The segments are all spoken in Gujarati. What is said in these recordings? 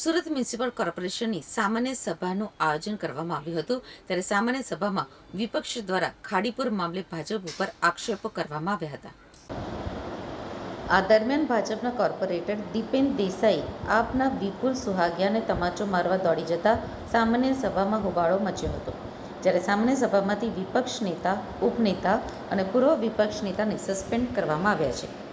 સુરત મ્યુનિસિપલ કોર્પોરેશનની સામાન્ય સભાનું આયોજન કરવામાં આવ્યું હતું. ત્યારે સામાન્ય સભામાં વિપક્ષ દ્વારા ખાડીપુર મામલે ભાજપ ઉપર આક્ષેપો કરવામાં આવ્યા હતા. આ દરમિયાન ભાજપના કોર્પોરેટર દીપેન દેસાઈ આપના વિપુલ સુહાગિયાને તમાચો મારવા દોડી જતા સામાન્ય સભામાં હોબાળો મચ્યો હતો. જ્યારે સામાન્ય સભામાંથી વિપક્ષ નેતા, ઉપનેતા અને પૂર્વ વિપક્ષ નેતાને સસ્પેન્ડ કરવામાં આવ્યા છે.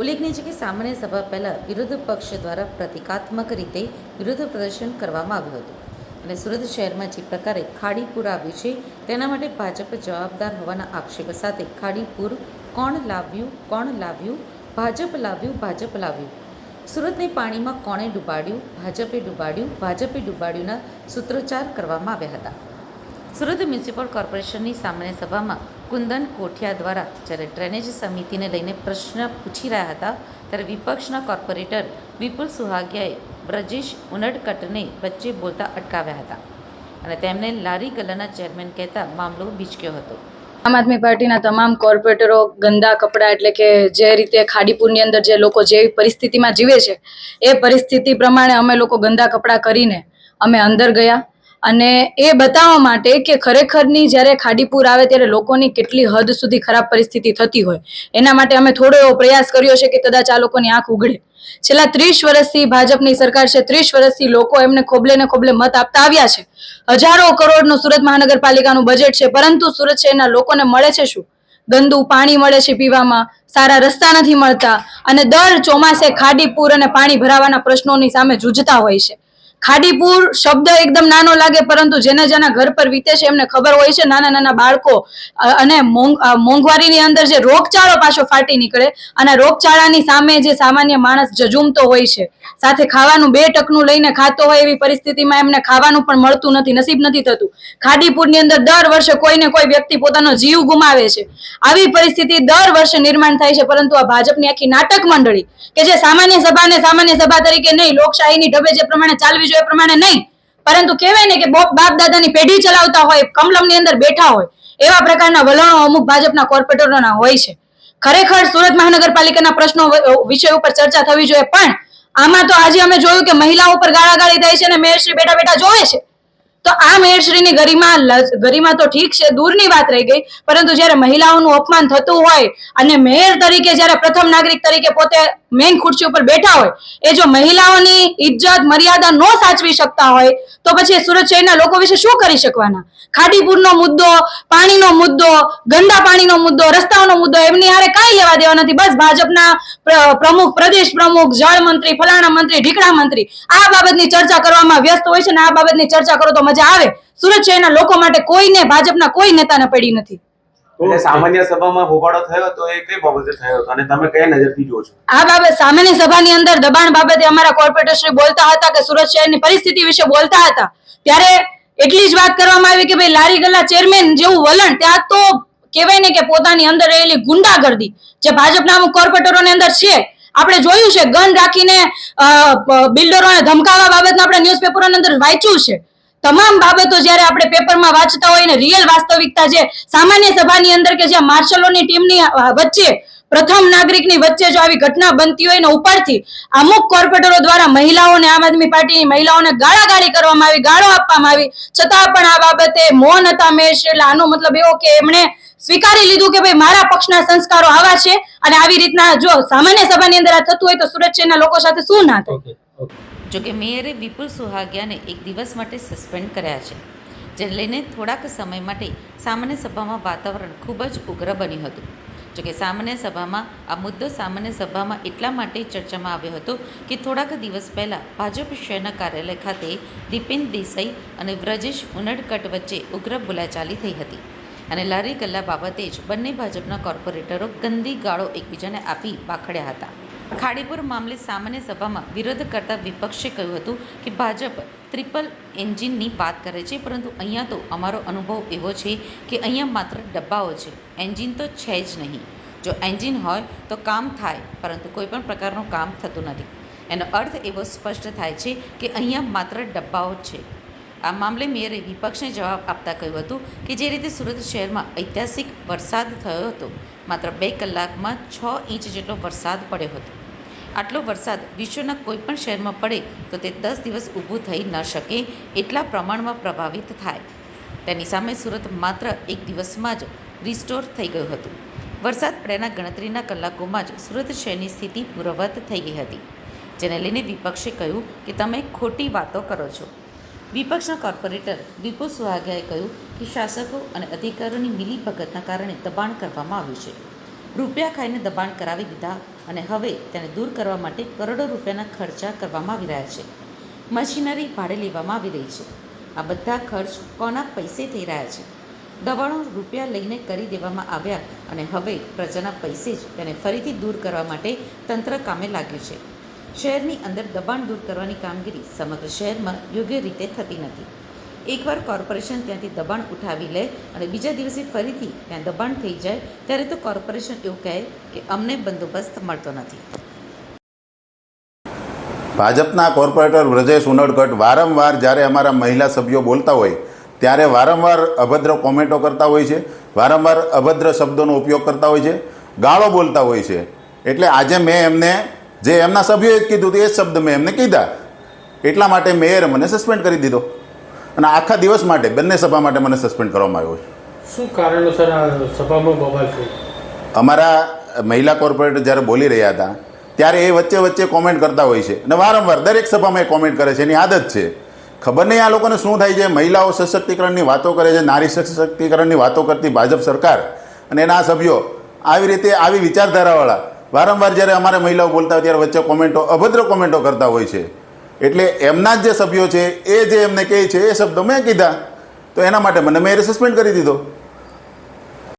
ઉલ્લેખનીય છે કે સામાન્ય સભા પહેલા વિરોધ પક્ષ દ્વારા પ્રતિકાત્મક રીતે વિરોધ પ્રદર્શન કરવામાં આવ્યું હતું. અને સુરત શહેરમાં જે પ્રકારે ખાડીપુર આવ્યું છે, તેના માટે ભાજપ જવાબદાર હોવાના આક્ષેપ સાથે ખાડીપુર કોણ લાવ્યું કોણ લાવ્યું, ભાજપ લાવ્યું ભાજપ લાવ્યું? સુરતને પાણીમાં કોણે ડૂબાડ્યું, ભાજપે ડૂબાડ્યું, ભાજપે ડૂબાડ્યુંના સૂત્રોચ્ચાર કરવામાં આવ્યા હતા. સુરત મ્યુનિસિપલ કોર્પોરેશનની સામાન્ય સભામાં કુંદન કોઠિયા દ્વારા જ્યારે ડ્રેનેજ સમિતિને લઈને પ્રશ્ન પૂછી રહ્યા હતા, ત્યારે વિપક્ષના કોર્પોરેટર વિપુલ સુહાગિયાએ બ્રજેશ ઉનડકટને વચ્ચે બોલતા અટકાવ્યા હતા અને તેમને લારી ગલ્લાના ચેરમેન કહેતા મામલો બીચક્યો હતો. આમ આદમી પાર્ટીના તમામ કોર્પોરેટરો ગંદા કપડાં એટલે કે જે રીતે ખાડીપુરની અંદર જે લોકો જેવી પરિસ્થિતિમાં જીવે છે, એ પરિસ્થિતિ પ્રમાણે અમે લોકો ગંદા કપડાં કરીને અમે અંદર ગયા. અને એ બતાવવા માટે કે ખરેખરની જ્યારે ખાડીપુર આવે ત્યારે લોકોની કેટલી હદ સુધી ખરાબ પરિસ્થિતિ થતી હોય. એના માટે અમે થોડો એવો પ્રયાસ કર્યો છે કે કદાચ આ લોકોની આંખ ઉઘડે છેલ્લા ત્રીસ વર્ષથી ભાજપની સરકાર છે, ત્રીસ વર્ષથી લોકો એમને ખોબલે ને ખોબલે મત આપતા આવ્યા છે. હજારો કરોડનું સુરત મહાનગરપાલિકાનું બજેટ છે, પરંતુ સુરત શહેરના લોકોને મળે છે શું? ગંદુ પાણી મળે છે પીવામાં, સારા રસ્તા નથી મળતા અને દર ચોમાસે ખાડીપુર અને પાણી ભરાવાના પ્રશ્નોની સામે જૂજતા હોય છે. ખાડીપુર શબ્દ એકદમ નાનો લાગે, પરંતુ જેને જેના ઘર પર વીતે છે, એમને ખબર હોય છે, નાના નાના બાળકો અને મોંઘવારીની અંદર જે રોગચાળો પાછો ફાટી નીકળે, અને રોગચાળાની સામે જે સામાન્ય માણસ જજુમતો હોય છે, સાથે ખાવાનું બે ટકનું લઈને ખાતો હોય એવી પરિસ્થિતિમાં એમને ખાવાનું પણ મળતું નથી, નસીબ નથી થતું. ખાડીપુરની અંદર દર વર્ષે કોઈને કોઈ વ્યક્તિ પોતાનો જીવ ગુમાવે છે. આવી પરિસ્થિતિ દર વર્ષે નિર્માણ થાય છે, પરંતુ આ ભાજપની આખી નાટક મંડળી, કે જે સામાન્ય સભાને સામાન્ય સભા તરીકે નહીં, લોકશાહીની ઢબે જે પ્રમાણે ચાલવી જોઈએ પ્રમાણે નહીં. પરંતુ કહેવાય ને કે બાપ દાદાની પેઢી ચલાવતા હોય, કમલમની અંદર બેઠા હોય, એવા પ્રકારના વલણો અમુક ભાજપના કોર્પોરેટરોના હોય છે. ખરેખર સુરત મહાનગરપાલિકાના પ્રશ્નો વિષય ઉપર ચર્ચા થવી જોઈએ, પણ આમાં તો આજે અમે જોયું કે મહિલાઓ ઉપર ગાળાગાળી થાય છે અને મેયરશ્રી બેઠા બેઠા જોવે છે. તો આ મેયરશ્રીની ગરિમા ગરિમા તો ઠીક છે, દૂરની વાત રહી ગઈ, પરંતુ જ્યારે મહિલાઓનું અપમાન થતું હોય અને મેયર તરીકે જ્યારે પ્રથમ નાગરિક તરીકે પોતે મેઇન ખુરશી ઉપર બેઠા હોય, એ જો મહિલાઓની ઇજ્જત, મર્યાદા ન સાચવી શકતા હોય, તો પછી સુરત શહેરના લોકો વિશે શું કરી શકવાના? ખાડીપુરનો મુદ્દો, પાણીનો મુદ્દો, ગંદા પાણીનો મુદ્દો, રસ્તાઓનો મુદ્દો, એમની હારે કાંઈ લેવા દેવા નથી, બસ ભાજપના પ્રમુખ, પ્રદેશ પ્રમુખ, જળ મંત્રી, ફલાણા મંત્રી, ઢીકણા મંત્રી, આ બાબતની ચર્ચા કરવામાં વ્યસ્ત હોય છે ને આ બાબતની ચર્ચા કરો તો મજા આવે. સુરત શહેરના લોકો માટે કોઈને, ભાજપના કોઈ નેતાને પડી નથી. એટલે સામાન્ય સભામાં હોબાળો થયો તો એ કઈ બાબતે થયો હતો? અને તમે કયા નજરથી જુઓ છો? આ બાબત સામાન્ય સભાની અંદર દબાણ બાબતે અમારા કોર્પોરેટર શ્રી બોલતા હતા કે સુરત શહેરની પરિસ્થિતિ વિશે બોલતા હતા. ત્યારે એટલી જ વાત કરવામાં આવી કે ભાઈ લારી ગલ્લા ચેરમેન જેવું વલણ ત્યાં તો કહેવાય ને કે પોતાની અંદર રહેલી ગુંડાગર્દી જે ભાજપના અમુક કોર્પોરેટરોની અંદર છે. આપણે જોયું છે ગન રાખીને બિલ્ડરોને ધમકાવવા બાબતનું આપણે ન્યૂઝપેપરોની અંદર વાંચ્યું છે. તમામ બાબતો જ્યારે આપણે પેપરમાં વાંચતા હોય ને રિયલ વાસ્તવિકતા છે સામાન્ય સભાની અંદર કે જ્યાં માર્શલોની ટીમની વચ્ચે પ્રથમ નાગરિકની વચ્ચે જો આવી ઘટના બનતી હોય ને ઉપરથી અમુક કોર્પોરેટરો દ્વારા મહિલાઓને, આમ આદમી પાર્ટીની મહિલાઓને ગાળાગાળી કરવામાં આવી, ગાળો આપવામાં આવી. છતાં પણ આ બાબતે મૌન હતા મેશ એટલે આનો મતલબ એવો કે એમણે સ્વીકારી લીધું કે ભાઈ, મારા પક્ષના સંસ્કારો આવા છે અને આવી રીતના જો સામાન્ય સભાની અંદર આ થતું હોય તો સુરત શહેરના લોકો સાથે શું ના થાય? જોકે મેયરે વિપુલ સુહાગિયાને એક દિવસ માટે સસ્પેન્ડ કર્યા છે, જેને લઈને થોડાક સમય માટે સામાન્ય સભામાં વાતાવરણ ખૂબ જ ઉગ્ર બન્યું હતું. જોકે સામાન્ય સભામાં, આ મુદ્દો સામાન્ય સભામાં એટલા માટે ચર્ચામાં આવ્યો હતો કે થોડાક દિવસ પહેલાં ભાજપ શહેરના કાર્યાલય ખાતે દીપેન દેસાઈ અને વ્રજેશ ઉનડકટ વચ્ચે ઉગ્ર બોલાચાલી થઈ હતી અને લારી ગલ્લા બાબતે જ બંને ભાજપના કોર્પોરેટરો ગંદી ગાળો એકબીજાને આપી પાખડ્યા હતા. ખાડીપુર મામલે સામાન્ય સભામાં વિરોધ કરતા વિપક્ષે કહ્યું હતું કે ભાજપ ટ્રિપલ એન્જિનની વાત કરે છે, પરંતુ અહીંયા તો અમારો અનુભવ એવો છે કે અહીંયા માત્ર ડબ્બાઓ છે. એન્જિન તો છે જ નહીં. જો એન્જિન હોય તો કામ થાય, પરંતુ કોઈપણ પ્રકારનું કામ થતું નથી. એનો અર્થ એવો સ્પષ્ટ થાય છે કે અહીંયા માત્ર ડબ્બાઓ છે. આ મામલે મેયરે વિપક્ષને જવાબ આપતા કહ્યું હતું કે જે રીતે સુરત શહેરમાં ઐતિહાસિક વરસાદ થયો હતો, માત્ર બે કલાકમાં છ ઇંચ જેટલો વરસાદ પડ્યો હતો. આટલો વરસાદ વિશ્વના કોઈપણ શહેરમાં પડે તો તે દસ દિવસ ઊભું થઈ ન શકે એટલા પ્રમાણમાં પ્રભાવિત થાય. તેની સામે સુરત માત્ર એક દિવસમાં જ રિસ્ટોર થઈ ગયું હતું. વરસાદ પડ્યાના ગણતરીના કલાકોમાં જ સુરત શહેરની સ્થિતિ પૂર્વવત થઈ ગઈ હતી, જેને લઈને વિપક્ષે કહ્યું કે તમે ખોટી વાતો કરો છો. વિપક્ષના કોર્પોરેટર દીપુ સુહાગિયાએ કહ્યું કે શાસકો અને અધિકારીઓની મિલીભગતના કારણે દબાણ કરવામાં આવ્યું છે. રૂપિયા ખાઈને દબાણ કરાવી દીધા અને હવે તેને દૂર કરવા માટે કરોડો રૂપિયાના ખર્ચા કરવામાં આવી રહ્યા છે. મશીનરી ભાડે લેવામાં આવી રહી છે. આ બધા ખર્ચ કોના પૈસે થઈ રહ્યા છે? દબાણો રૂપિયા લઈને કરી દેવામાં આવ્યા અને હવે પ્રજાના પૈસે જ તેને ફરીથી દૂર કરવા માટે તંત્ર કામે લાગ્યું છે. શહેરની અંદર દબાણ દૂર કરવાની કામગીરી સમગ્ર શહેરમાં યોગ્ય રીતે થતી નથી. એકવાર કોર્પોરેશન ત્યાંથી દબાણ ઉઠાવી લે અને બીજા દિવસે ફરીથી ત્યાં દબાણ થઈ જાય, ત્યારે તો કોર્પોરેશન એવું કહે કે અમને બંદોબસ્ત મળતો નથી. ભાજપના કોર્પોરેટર વ્રજેશ ઉનડકટ વારંવાર જ્યારે અમારા મહિલા સભ્યો બોલતા હોય, ત્યારે વારંવાર અભદ્ર કોમેન્ટો કરતા હોય છે, વારંવાર અભદ્ર શબ્દોનો ઉપયોગ કરતા હોય છે, ગાળો બોલતા હોય છે. એટલે આજે મેં એમને જે એમના સભ્યોએ કીધું હતું એ શબ્દ મેં એમને કીધા. એટલા માટે મેયરે મને સસ્પેન્ડ કરી દીધો. અને આખા દિવસ માટે બંને સભા માટે મને સસ્પેન્ડ કરવામાં આવ્યો છે. શું કારણોસર સભામાં બબાલ થઈ? અમારા મહિલા કોર્પોરેટર જ્યારે બોલી રહ્યા હતા ત્યારે એ વચ્ચે વચ્ચે કોમેન્ટ કરતા હોય છે. અને વારંવાર દરેક સભામાં એ કોમેન્ટ કરે છે એની આદત છે. ખબર નહીં આ લોકોને શું થાય છે? મહિલાઓ સશક્તિકરણની વાતો કરે છે નારી સશક્તિકરણની વાતો કરતી ભાજપ સરકાર અને એના સભ્યો આવી રીતે આવી વિચારધારાવાળા વારંવાર જ્યારે અમારે મહિલાઓ બોલતા હોય ત્યારે વચ્ચે કોમેન્ટો, અભદ્ર કોમેન્ટો કરતા હોય છે. એટલે એમના જ જે સભ્યો છે, એ જે એમને કહે છે, એ શબ્દો મેં કીધા. તો એના માટે મને મેં સસ્પેન્ડ કરી દીધો.